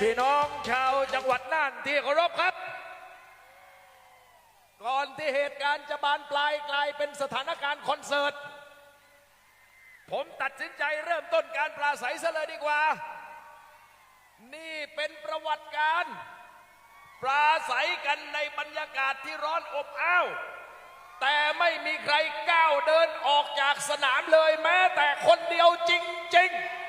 พี่น้องชาวจังหวัดน่านที่เคารพครับ ก่อนที่เหตุการณ์จะบานปลายกลายเป็นสถานการณ์คอนเสิร์ต ผมตัดสินใจเริ่มต้นการปราศัยซะเลยดีกว่า นี่เป็นประวัติการ ปราศัยกันในบรรยากาศที่ร้อนอบอ้าว แต่ไม่มีใครก้าวเดินออกจากสนามเลยแม้แต่คนเดียวจริง ๆ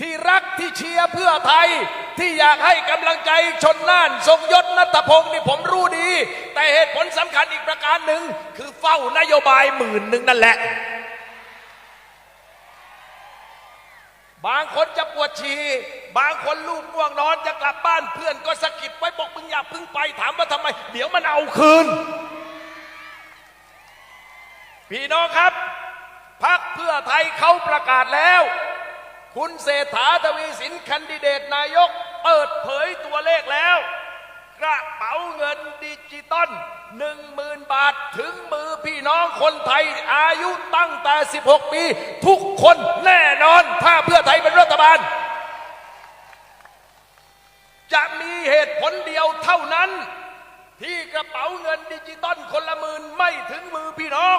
ที่รักที่เชียร์เพื่อไทย ที่อยากให้กำลังใจชนน่าน ทรงยศนัตพงศ์นี่ผมรู้ดี แต่เหตุผลสำคัญอีกประการหนึ่ง คือเฝ้านโยบายหมื่นหนึ่งนั่นแหละ บางคนจะปวดฉี่บางคนลูกง่วงนอนจะกลับบ้านเพื่อนก็สะกิดไว้บอกมึงอย่าพึ่งไปถามว่าทำไม เดี๋ยวมันเอาคืน พี่น้องครับพักเพื่อไทยเขาประกาศแล้ว คุณเศรษฐาทวีสินแคนดิเดตนายก เปิดเผยตัวเลขแล้ว กระเป๋าเงินดิจิตอลหนึ่งหมื่นบาทถึงมือพี่น้องคนไทยอายุตั้งแต่ 16 ปี ทุกคนแน่นอนถ้าเพื่อไทยเป็นรัฐบาล จะมีเหตุผลเดียวเท่านั้น ที่กระเป๋าเงินดิจิตอลคนละหมื่นไม่ถึงมือพี่น้อง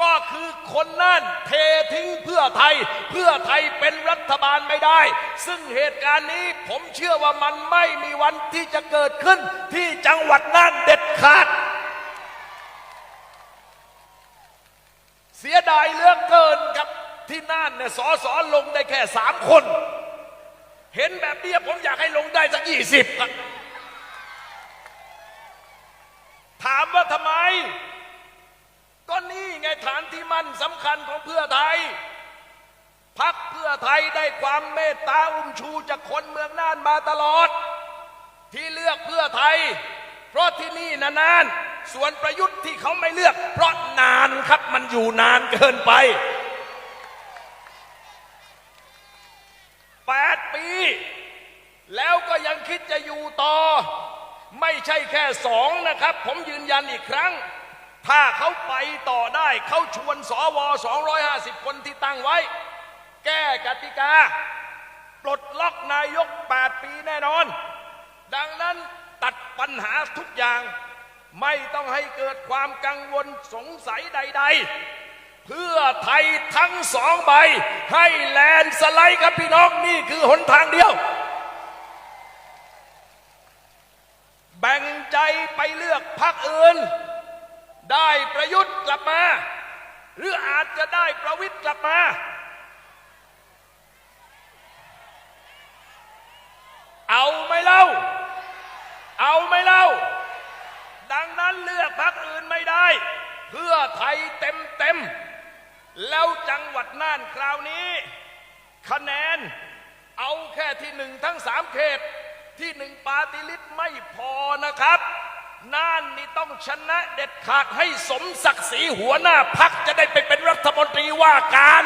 ก็คือคนนั่นเททิ้งเพื่อไทย เพื่อไทยเป็นรัฐบาลไม่ได้ ซึ่งเหตุการณ์นี้ผมเชื่อว่ามันไม่มีวันที่จะเกิดขึ้นที่จังหวัดน่านเด็ดขาด เสียดายเหลือกเกินครับที่น่านเนี่ยสอสอลงได้แค่สามคน เห็นแบบนี้ผมอยากให้ลงได้สักยี่สิบถามว่าทำไม ไงฐานที่มั่นสำคัญของเพื่อไทยพักเพื่อไทยได้ความเมตตาอุ้มชูจากคนเมืองน่านมาตลอด ที่เลือกเพื่อไทย เพราะที่นี่นานๆส่วนประยุทธ์ที่เขาไม่เลือก เพราะนานครับมันอยู่นานเกินไปแปดปี แล้วก็ยังคิดจะอยู่ต่อ ไม่ใช่แค่สองนะครับ ผมยืนยันอีกครั้ง ถ้าเขาไปต่อได้เขาชวนสว250 คนที่ตั้งไว้ แก้กติกา ปลดล็อกนายก 8 ปีแน่นอน ดังนั้นตัดปัญหาทุกอย่าง ไม่ต้องให้เกิดความกังวลสงสัยใด ๆ เพื่อไทยทั้งสองใบ ให้แลนสไลด์ครับพี่น้องนี่คือหนทางเดียว แบ่งใจไปเลือกพรรคอื่น ได้ประยุทธ์กลับมา หรืออาจจะได้ประวิทย์กลับมา เอาไม่เล่า เอาไม่เล่า ดังนั้นเลือกพรรคอื่นไม่ได้ เพื่อไทยเต็มเต็มแล้วจังหวัดน่านคราวนี้ คะแนนเอาแค่ที่หนึ่งทั้งสามเขตที่หนึ่งปาติลิตไม่พอนะครับ น่านนี่ต้องชนะเด็ดขาดให้สมศักดิ์ศรีหัวหน้าพักจะได้ไปเป็นรัฐมนตรีว่าการ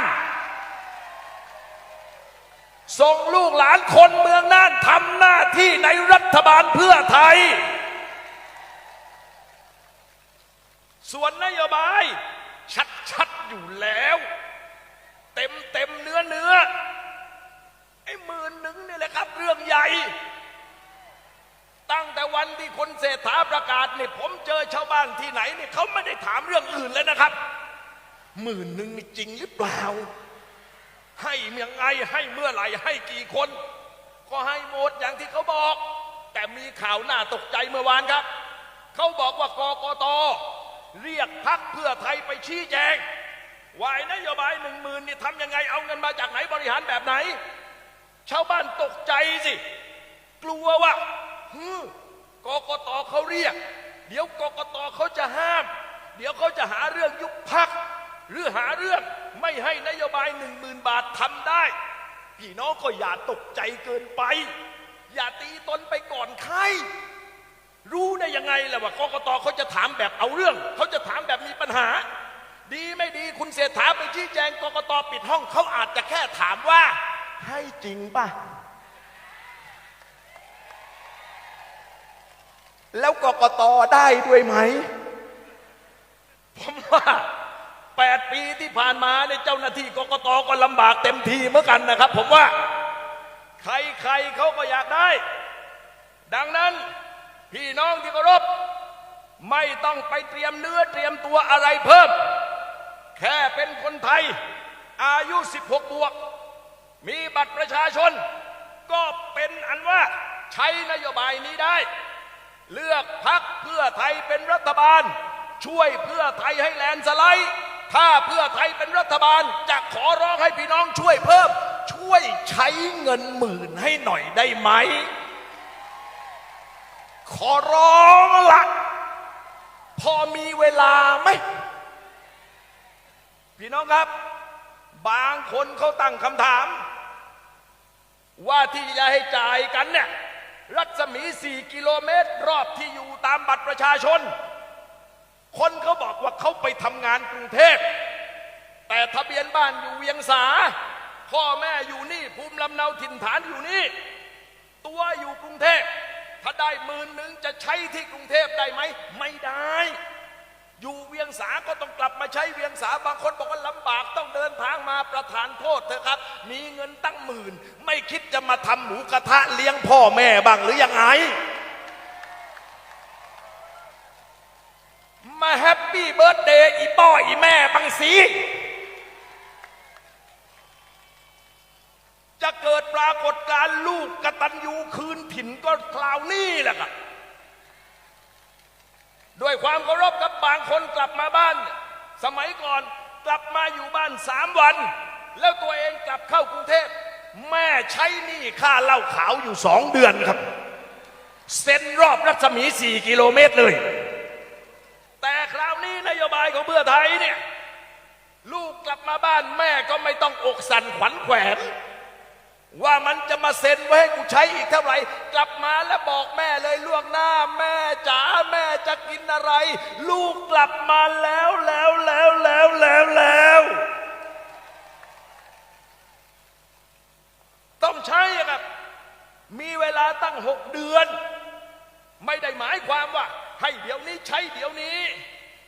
ส่งลูกหลานคนเมืองน่านทำหน้าที่ในรัฐบาลเพื่อไทย ส่วนนโยบาย ชัดๆอยู่แล้ว เต็มเต็มเนื้อเนื้อไอ้หมื่นหนึ่งนี่แหละครับเรื่องใหญ่ ตั้งแต่วันที่คนเศรษฐาประกาศเนี่ยผมเจอชาวบ้านที่ไหนเนี่ยเขาไม่ได้ถามเรื่องอื่นเลยนะครับหมื่นหนึ่งนี่จริงหรือเปล่า ให้ยังไงให้เมื่อไหร่ให้กี่คน ก็ให้หมดอย่างที่เขาบอก แต่มีข่าวน่าตกใจเมื่อวานครับ เขาบอกว่ากกตเรียกพักเพื่อไทยไปชี้แจงวายนโยบายหนึ่งหมื่นนี่ทำยังไงเอาเงินมาจากไหนบริหารแบบไหน ชาวบ้านตกใจสิ กลัวว่า ฮึกกตเขาเรียก เดี๋ยวกกตเขาจะห้าม เดี๋ยวเขาจะหาเรื่องยุบพัก หรือหาเรื่องไม่ให้นโยบายหนึ่งหมื่นบาททำได้ พี่น้องก็อย่าตกใจเกินไป อย่าตีตนไปก่อนใครรู้ได้ยังไงล่ะว่ากกตเขาจะถามแบบเอาเรื่อง เขาจะถามแบบมีปัญหา ดีไม่ดีคุณเศรษฐาไปชี้แจงกกตปิดห้อง เขาอาจจะแค่ถามว่า ให้จริงป่ะ แล้วกกตได้ด้วยไหม ผมว่าแปดปีที่ผ่านมาเนี่ยเจ้าหน้าที่กกตก็ลำบากเต็มทีเหมือนกันนะครับ ผมว่า ใครๆเขาก็อยากได้ ดังนั้นพี่น้องที่เคารพไม่ต้องไปเตรียมเนื้อเตรียมตัวอะไรเพิ่ม แค่เป็นคนไทย อายุ 16 บวก มีบัตรประชาชน ก็เป็นอันว่าใช้นโยบายนี้ได้ เลือกพักเพื่อไทยเป็นรัฐบาล ช่วยเพื่อไทยให้แลนสไลด์ถ้าเพื่อไทยเป็นรัฐบาลจะขอร้องให้พี่น้องช่วยเพิ่ม ช่วยใช้เงินหมื่นให้หน่อยได้ไหม ขอร้องละพอมีเวลาไหม พี่น้องครับ บางคนเขาตั้งคำถาม ว่าที่จะให้จ่ายกันเนี่ย รัศมี 4 กิโลเมตร รอบที่อยู่ตามบัตรประชาชน คนเขาบอกว่าเขาไปทำงานกรุงเทพ แต่ทะเบียนบ้านอยู่เวียงสา พ่อแม่อยู่นี่ ภูมิลำเนาถิ่นฐานอยู่นี่ ตัวอยู่กรุงเทพ ถ้าได้หมื่นหนึ่งจะใช้ที่กรุงเทพได้ไหม ไม่ได้ อยู่เวียงสาก็ต้องกลับมาใช้เวียงสาบางคนบอกว่าลำบากต้องเดินทางมาประทานโทษเถอะครับ มีเงินตั้งหมื่น ไม่คิดจะมาทำหมูกระทะเลี้ยงพ่อแม่บ้างหรือยังไงมาแฮปปี้เบิร์ดเดย์อีป้ออีแม่บังสีจะเกิดปรากฏการ์ลูกกระตัญญูคืนถิ่นก็คราวนี้แหละครับ ด้วยความเคารพกับบางคนกลับมาบ้าน สมัยก่อนกลับมาอยู่บ้านสามวัน แล้วตัวเองกลับเข้ากรุงเทพ แม่ใช้หนี้ค่าเหล้าขาวอยู่สองเดือนครับ เซ็นรอบรัศมีสี่กิโลเมตรเลย แต่คราวนี้นโยบายของเพื่อไทยเนี่ย ลูกกลับมาบ้านแม่ก็ไม่ต้องอกสั่นขวัญแขวน ว่ามันจะมาเซ็นไว้ให้กูใช้อีกเท่าไหร่ กลับมาแล้วบอกแม่เลยล่วงหน้าแม่จ๋าแม่จะกินอะไร ลูกกลับมาแล้วแล้วแล้วแล้วแล้วแล้วต้องใช้ครับ มีเวลาตั้งหกเดือน ไม่ได้หมายความว่า ให้เดี๋ยวนี้ใช้เดี๋ยวนี้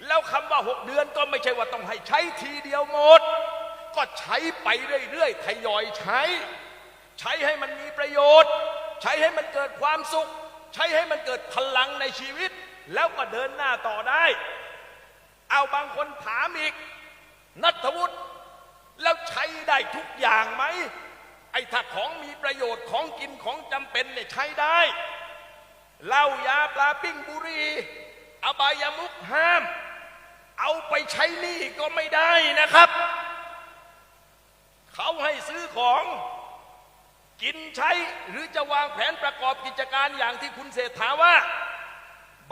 แล้วคำว่าหกเดือนก็ไม่ใช่ว่าต้องให้ใช้ทีเดียวหมด ก็ใช้ไปเรื่อยๆทยอยใช้ ใช้ให้มันมีประโยชน์ ใช้ให้มันเกิดความสุข ใช้ให้มันเกิดพลังในชีวิต แล้วก็เดินหน้าต่อได้ เอาบางคนถามอีกนัทวุฒิแล้วใช้ได้ทุกอย่างไหมไอ้ถ้าของมีประโยชน์ของกินของจำเป็นเนี่ยใช้ได้เหล้ายาปลาปิ้งบุรีอบายามุกห้าม เอาไปใช้นี้ก็ไม่ได้นะครับ เขาให้ซื้อของ กินใช้หรือจะวางแผนประกอบกิจการอย่างที่คุณเศรษฐาว่า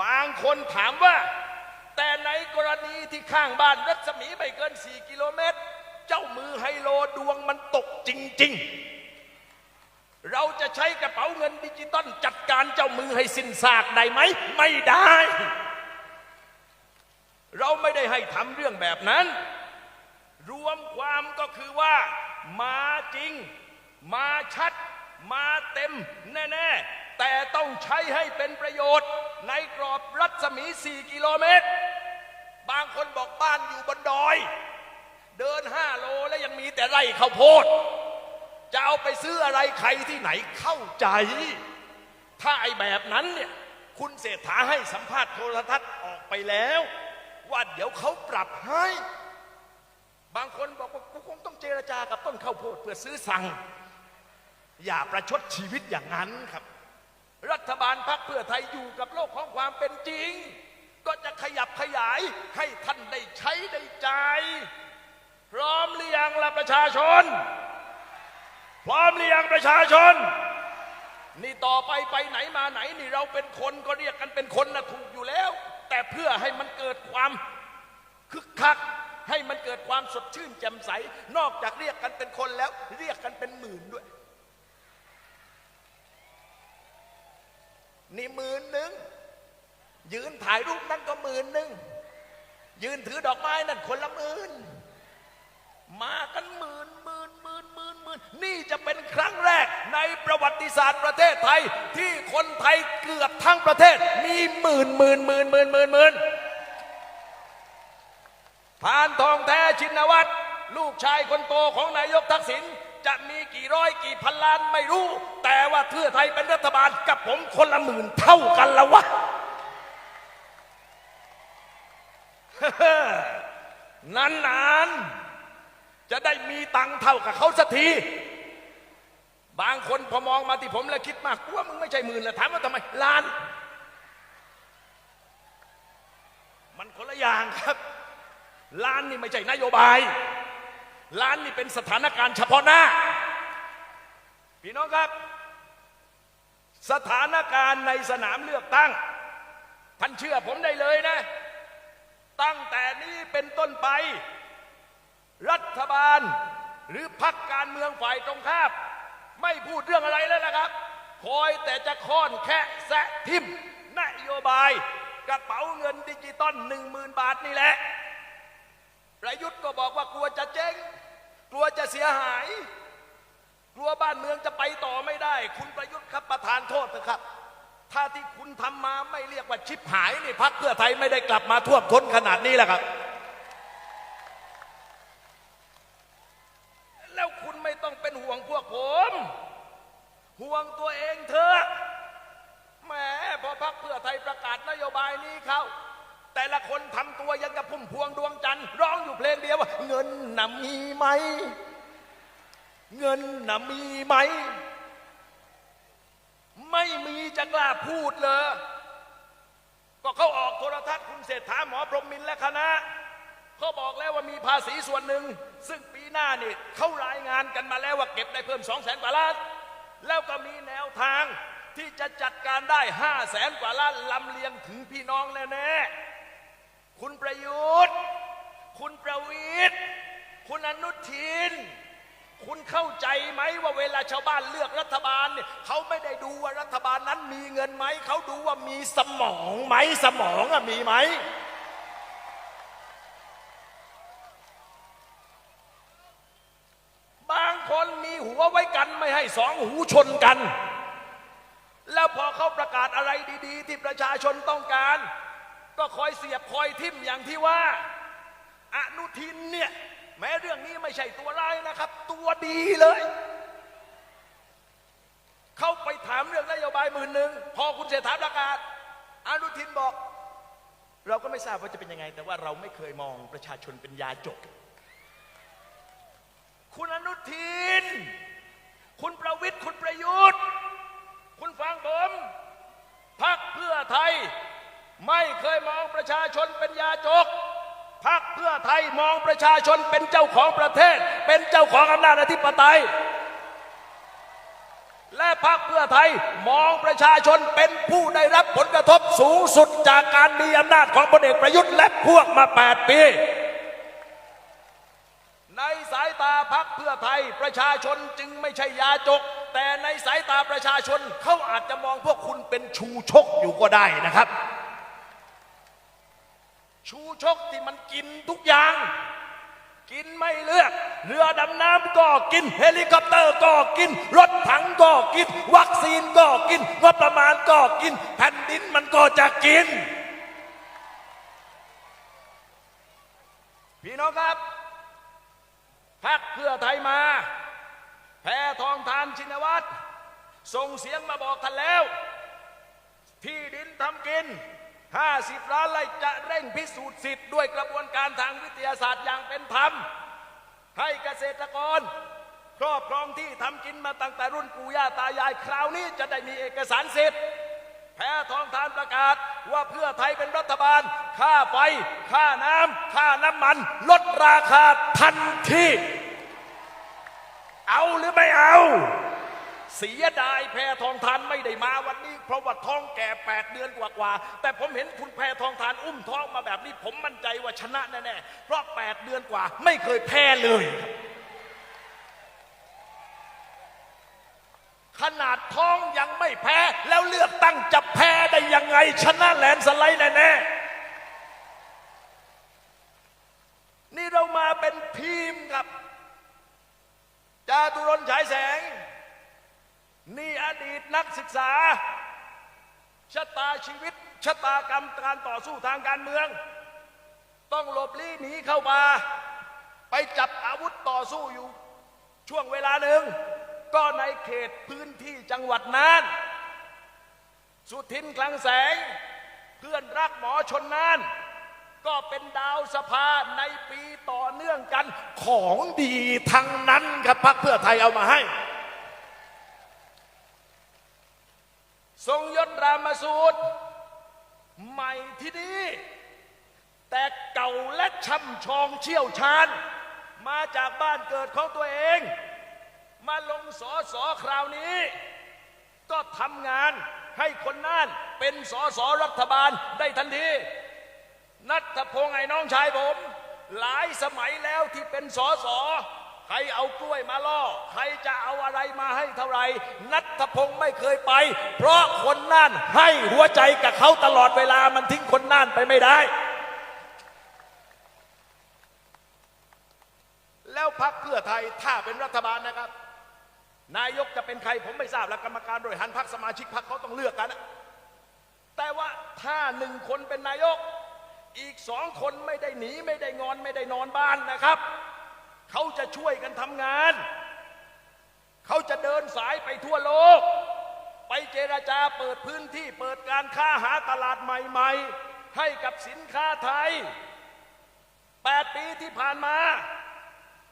บางคนถามว่า แต่ในกรณีที่ข้างบ้านรัศมีไม่เกิน 4 กิโลเมตร เจ้ามือไฮโลดวงมันตกจริง ๆ เราจะใช้กระเป๋าเงินดิจิตอลจัดการเจ้ามือให้สิ้นซากได้ไหม ไม่ได้ เราไม่ได้ให้ทำเรื่องแบบนั้น รวมความก็คือว่ามาจริง มาชัดมาเต็มแน่ๆ แต่ต้องใช้ให้เป็นประโยชน์ ในกรอบรัศมี 4 กิโลเมตร บางคนบอกบ้านอยู่บนดอย เดิน 5 โลแล้วยังมีแต่ไร่ข้าวโพด จะเอาไปซื้ออะไรใครที่ไหนเข้าใจ ถ้าไอ้แบบนั้นเนี่ยคุณเศรษฐาให้สัมภาษณ์โทรทัศน์ออกไปแล้ว ว่าเดี๋ยวเขาปรับให้ บางคนบอกว่ากูคงต้องเจรจากับต้นข้าวโพดเพื่อซื้อสั่ง อย่าประชดชีวิตอย่างนั้นครับ รัฐบาลพักเพื่อไทยอยู่กับโลกของความเป็นจริง ก็จะขยับขยายให้ท่านได้ใช้ได้ใจพร้อมหรือยังล่ะประชาชน พร้อมหรือยังประชาชน นี่ต่อไปไปไหนมาไหนนี่เราเป็นคนก็เรียกกันเป็นคนนะถูกอยู่แล้ว แต่เพื่อให้มันเกิดความคึกคักให้มันเกิดความสดชื่นแจ่มใส นอกจากเรียกกันเป็นคนแล้ว เรียกกันเป็นหมื่นด้วย นี่หมื่นหนึ่งยืนถ่ายรูปนั่นก็หมื่นหนึ่งยืนถือดอกไม้นั่นคนละหมื่นมากันหมื่นหมื่นหมื่นหมื่นหมื่นนี่จะเป็นครั้งแรกในประวัติศาสตร์ประเทศไทย ที่คนไทยเกือบทั้งประเทศ มีหมื่นหมื่นหมื่นหมื่นหมื่นหมื่นพานทองแท้ชินวัตรลูกชายคนโตของนายกทักษิณ จะมีกี่ร้อยกี่พันล้านไม่รู้ แต่ว่าเพื่อไทยเป็นรัฐบาลกับผมคนละหมื่นเท่ากันละวะนานๆ จะได้มีตังเท่ากับเขาสักที บางคนพอมองมาที่ผมแล้วคิดมากกว่ามึงไม่ใช่หมื่นแล้วถามว่าทำไมล้าน มันคนละอย่างครับ ล้านนี่ไม่ใช่นโยบาย ล้านนี่เป็นสถานการณ์เฉพาะหน้า พี่น้องครับ สถานการณ์ในสนามเลือกตั้งท่านเชื่อผมได้เลยนะ ตั้งแต่นี้เป็นต้นไป รัฐบาลหรือพรรคการเมืองฝ่ายตรงข้ามไม่พูดเรื่องอะไรแล้วนะครับ คอยแต่จะค้อนแคะแซะทิมนโยบาย กระเป๋าเงินดิจิตอลหนึ่งหมื่นบาทนี่แหละ ประยุทธ์ก็บอกว่ากลัวจะเจ๊ง กลัวจะเสียหาย กลัวบ้านเมืองจะไปต่อไม่ได้ คุณประยุทธ์ครับประธานโทษนะครับ ถ้าที่คุณทำมาไม่เรียกว่าชิบหายนี่พักเพื่อไทยไม่ได้กลับมาท่วมท้นขนาดนี้แหละครับ แล้วคุณไม่ต้องเป็นห่วงพวกผม ห่วงตัวเองเถอะแหมพอพักเพื่อไทยประกาศนโยบายนี้เข้าแต่ละคนทำตัว ไหม เงินน่ะมีไหม ไม่มีจะกล้าพูดเลยก็เขาออกโทรทัศน์คุณเศรษฐาหมอพรหมินและคณะเขาบอกแล้วว่ามีภาษีส่วนหนึ่ง ซึ่งปีหน้านี่เขารายงานกันมาแล้วว่าเก็บได้เพิ่มสองแสนกว่าล้านแล้วก็มีแนวทางที่จะจัดการได้ห้าแสนกว่าล้านลำเลียงถึงพี่น้องแน่ๆคุณประยุทธ์ คุณประวิทย์ คุณอนุทิน คุณเข้าใจไหมว่าเวลาชาวบ้านเลือกรัฐบาลเนี่ยเขาไม่ได้ดูว่ารัฐบาลนั้นมีเงินไหม เขาดูว่ามีสมองไหมสมองอะมีไหมบางคนมีหัวไว้กันไม่ให้สองหูชนกัน แล้วพอเขาประกาศอะไรดีๆ ที่ประชาชนต้องการ ก็คอยเสียบคอยทิ่มอย่างที่ว่า อนุทินเนี่ย แม้เรื่องนี้ไม่ใช่ตัวร้ายนะครับ ตัวดีเลย เข้าไปถามเรื่องนโยบายหมื่นหนึ่งพอคุณเศรษฐาประกาศอนุทินบอก เราก็ไม่ทราบว่าจะเป็นยังไง แต่ว่าเราไม่เคยมองประชาชนเป็นยาจก คุณอนุทิน คุณประวิทย์คุณประยุทธ์ คุณฟังผมพักเพื่อไทย ไม่เคยมองประชาชนเป็นยาจก พักเพื่อไทยมองประชาชนเป็นเจ้าของประเทศ เป็นเจ้าของอำนาจอธิปไตย และพักเพื่อไทยมองประชาชนเป็นผู้ได้รับผลกระทบสูงสุดจากการมีอำนาจของพลเอกประยุทธ์และพวกมา 8 ปี ในสายตาพักเพื่อไทยประชาชนจึงไม่ใช่ยาจก แต่ในสายตาประชาชนเขาอาจจะมองพวกคุณเป็นชูชกอยู่ก็ได้นะครับ ชูชกที่มันกินทุกอย่าง กินไม่เลือก เรือดำน้ำก็กิน เฮลิคอปเตอร์ก็กิน รถถังก็กิน วัคซีนก็กินงบประมาณก็กิน แผ่นดินมันก็จะกิน พี่น้องครับพักเพื่อไทยมา แพทองทานชินวัตรส่งเสียงมาบอกท่านแล้ว ที่ดินทำกิน 50 ล้านไร่จะเร่งพิสูจน์สิทธิ์ด้วยกระบวนการทางวิทยาศาสตร์อย่างเป็นธรรม ให้เกษตรกร ครอบครองที่ทำกินมาตั้งแต่รุ่นปู่ย่าตายายคราวนี้จะได้มีเอกสารสิทธิ์แพทองทานประกาศว่าเพื่อไทยเป็นรัฐบาล ค่าไฟ ค่าน้ำ ค่าน้ำมัน ลดราคาทันที เอาหรือไม่เอา เสียดายแพทองทานไม่ได้มาวันนี้ เพราะว่าท้องแก่ 8 เดือนกว่าๆแต่ผมเห็นคุณแพทองทานอุ้มท้องมาแบบนี้ผมมั่นใจว่าชนะแน่ๆเพราะ 8 เดือนกว่าไม่เคยแพ้เลย ขนาดท้องยังไม่แพ้แล้วเลือกตั้งจะแพ้ได้ยังไง ชนะแลนสไลด์แน่ๆนี่เรามาเป็นทีมครับ จาตุรนฉายแสง นี่อดีตนักศึกษา ชะตาชีวิต ชะตากรรมการต่อสู้ทางการเมือง ต้องหลบลี้หนีเข้ามา ไปจับอาวุธต่อสู้อยู่ ช่วงเวลาหนึ่ง ก็ในเขตพื้นที่จังหวัดน่าน สุทินคลังแสง เพื่อนรักหมอชนน่านก็เป็นดาวสภาในปีต่อเนื่องกันของดีทั้งนั้นครับพักเพื่อไทยเอามาให้ ทรงยศรามสูตร ใหม่ที่นี่แต่เก่าและช่ำชองเชี่ยวชาญ มาจากบ้านเกิดของตัวเอง มาลงสอสอคราวนี้ ก็ทำงานให้คนน่านเป็นสอสอรัฐบาลได้ทันที นัทพงษ์ไอ้น้องชายผม หลายสมัยแล้วที่เป็นสอสอ ใครเอากล้วยมาล่อ ใครจะเอาอะไรมาให้เท่าไหร่นัทพงษ์ไม่เคยไป เพราะคนน่านให้หัวใจกับเขาตลอดเวลามันทิ้งคนน่านไปไม่ได้ แล้วพักเพื่อไทยถ้าเป็นรัฐบาลนะครับ นายกจะเป็นใครผมไม่ทราบแล้วกรรมการบริหารพักสมาชิกพักเขาต้องเลือกกันนะแต่ว่าถ้าหนึ่งคนเป็นนายก อีกสองคนไม่ได้หนีไม่ได้งอนไม่ได้นอนบ้านนะครับ เขาจะช่วยกันทำงาน เขาจะเดินสายไปทั่วโลก ไปเจราจาเปิดพื้นที่เปิดการค้าหาตลาดใหม่ๆ ให้กับสินค้าไทย 8 ปีที่ผ่านมา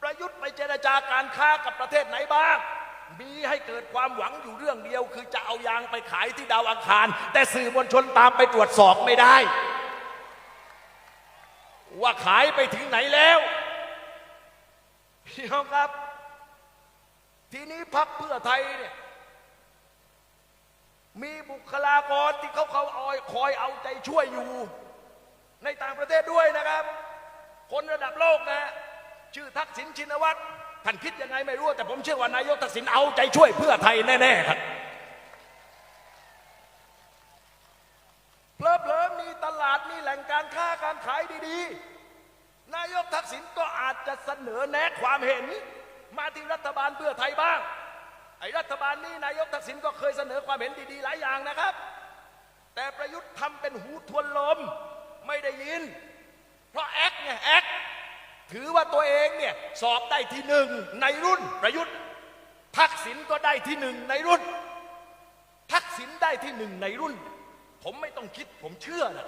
ประยุทธ์ไปเจรจาการค้ากับประเทศไหนบ้างมีให้เกิดความหวังอยู่เรื่องเดียว คือจะเอายางไปขายที่ดาวอังคาร แต่สื่อมวลชนตามไปตรวจสอบไม่ได้ ว่าขายไปถึงไหนแล้ว พี่น้องครับ ทีนี้พักเพื่อไทยเนี่ยมีบุคลากรที่เขาเขาออยคอยเอาใจช่วยอยู่ ในต่างประเทศด้วยนะครับ คนระดับโลกนะ ชื่อทักษิณชินวัตรท่านคิดยังไงไม่รู้ แต่ผมเชื่อว่านายกทักษิณเอาใจช่วยเพื่อไทยแน่ ๆ ครับเพลิเพลิมีตลาดมีแหล่งการค้าการขายดี ๆ ทักษิณก็อาจจะเสนอแนะความเห็น มาที่รัฐบาลเพื่อไทยบ้าง ไอ้รัฐบาลนี้นายกทักษิณก็เคยเสนอความเห็นดีๆหลายอย่างนะครับ แต่ประยุทธ์ทำเป็นหูทวนลมไม่ได้ยิน เพราะแอคไงแอคถือว่าตัวเองเนี่ยสอบได้ที่หนึ่งในรุ่นประยุทธ์ ทักษิณก็ได้ที่หนึ่งในรุ่น ทักษิณได้ที่หนึ่งในรุ่น ผมไม่ต้องคิดผมเชื่อนะ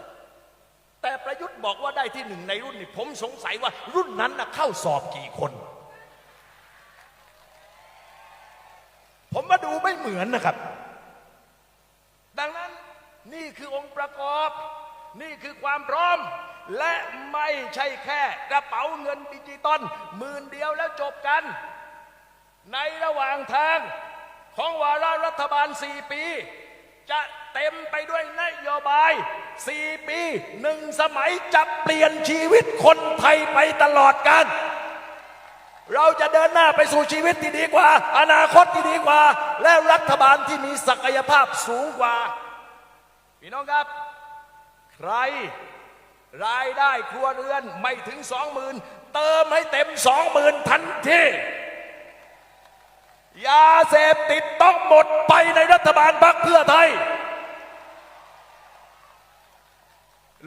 แต่ประยุทธ์บอกว่าได้ที่หนึ่งในรุ่นนี่ผมสงสัยว่ารุ่นนั้นนะเข้าสอบกี่คน ผมมาดูไม่เหมือนนะครับ ดังนั้นนี่คือองค์ประกอบ นี่คือความพร้อม และไม่ใช่แค่กระเป๋าเงินดิจิตอลหมื่นเดียวแล้วจบกัน ในระหว่างทางของวาระรัฐบาล 4 ปี จะเต็มไปด้วยนโยบาย 4 ปีหนึ่งสมัยจะเปลี่ยนชีวิตคนไทยไปตลอดกัน เราจะเดินหน้าไปสู่ชีวิตที่ดีกว่า อนาคตที่ดีกว่า และรัฐบาลที่มีศักยภาพสูงกว่า พี่น้องครับ ใครรายได้ครัวเรือนไม่ถึงสองหมื่นเติมให้เต็มสองหมื่นทันทียาเสพติดต้องหมดไปในรัฐบาลพรรคเพื่อไทย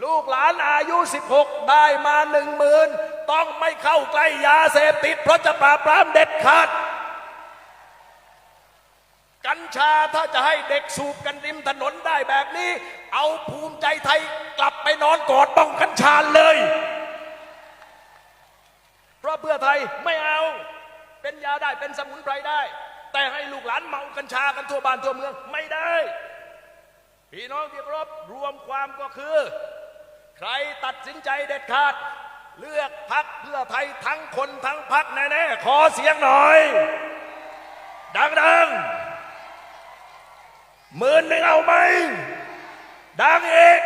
ลูกหลานอายุ 16 ได้มาหนึ่งหมื่นต้องไม่เข้าใกล้ยาเสพติด เพราะจะปราบปรามเด็ดขาด กัญชาถ้าจะให้เด็กสูบกันริมถนนได้แบบนี้ เอาภูมิใจไทยกลับไปนอนกอดบ้องกัญชาเลย เพราะเพื่อไทยไม่เอาเป็นยาได้เป็นสมุนไพรได้ แต่ให้ลูกหลานเมากัญชากันทั่วบ้านทั่วเมืองไม่ได้ พี่น้องที่เคารพรวมความก็คือ ใครตัดสินใจเด็ดขาด เลือกพักเพื่อไทยทั้งคนทั้งพักแน่ๆขอเสียงหน่อย ดังๆหมื่นหนึ่งเอาไหมดังอีก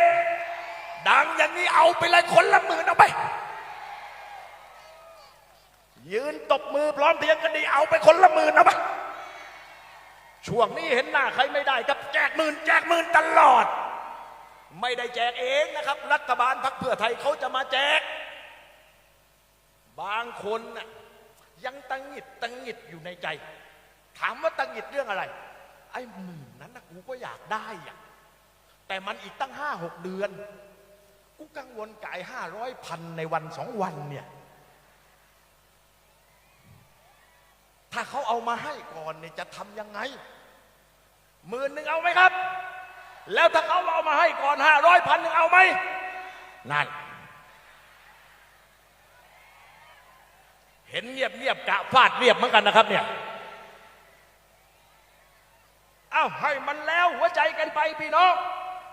ดังอย่างนี้เอาไปเลยคนละหมื่นเอาไป ยืนตบมือพร้อมเพียงกันดีเอาไปคนละหมื่นเอาไปช่วงนี้เห็นหน้าใครไม่ได้กับแจกหมื่นแจกหมื่นตลอด ไม่ได้แจกเองนะครับ รัฐบาลพรรคเพื่อไทยเขาจะมาแจก บางคนน่ะยังตังหิดตังหิดอยู่ในใจ ถามว่าตังหิดเรื่องอะไร ไอ้หมื่นนั้นนะกูก็อยากได้อะแต่มันอีกตั้งห้าหกเดือน กูกังวลกายห้าร้อยพันในวันสองวันเนี่ยถ้าเขาเอามาให้ก่อนเนี่ยจะทำยังไงหมื่นหนึ่งเอาไหมครับ แล้วถ้าเขาเอามาให้ก่อนห้าร้อยพันหนึ่งเอาไหมนั่น เห็นเงียบเงียบกะฟาดเรียบเหมือนกันนะครับเนี่ยเอ้าให้มันแล้วหัวใจกันไปพี่น้อง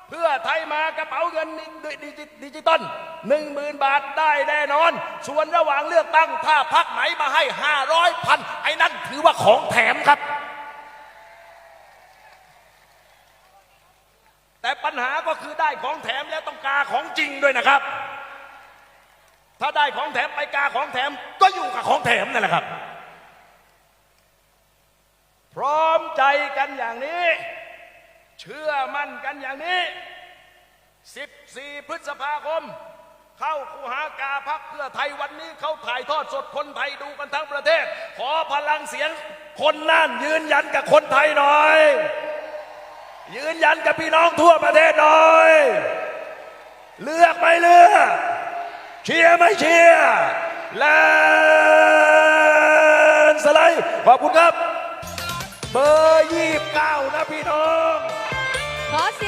เพื่อไทยมากระเป๋าเงินดิจิดิจิตอลหนึ่งหมื่นบาทได้แน่นอน ส่วนระหว่างเลือกตั้งถ้าพักไหนมาให้ห้าร้อยพันไอ้นั่นถือว่าของแถมครับ แต่ปัญหาก็คือได้ของแถมแล้วต้องกาของจริงด้วยนะครับ ถ้าได้ของแถมไปกาของแถมก็อยู่กับของแถมนั่นแหละครับ พร้อมใจกันอย่างนี้ เชื่อมั่นกันอย่างนี้ 14 พฤษภาคม เข้าคูหากาพักเพื่อไทยวันนี้เขาถ่ายทอดสดคนไทยดูกันทั้งประเทศ ขอพลังเสียงคนน่านยืนยันกับคนไทยหน่อย ยืนยันกับพี่น้องทั่วประเทศหน่อย เลือกไม่เลือก เชียร์ไม่เชียร์แลนสไลด์ขอบคุณครับ เบอร์ยี่สิบเก้านะพี่น้อง ขอเสียง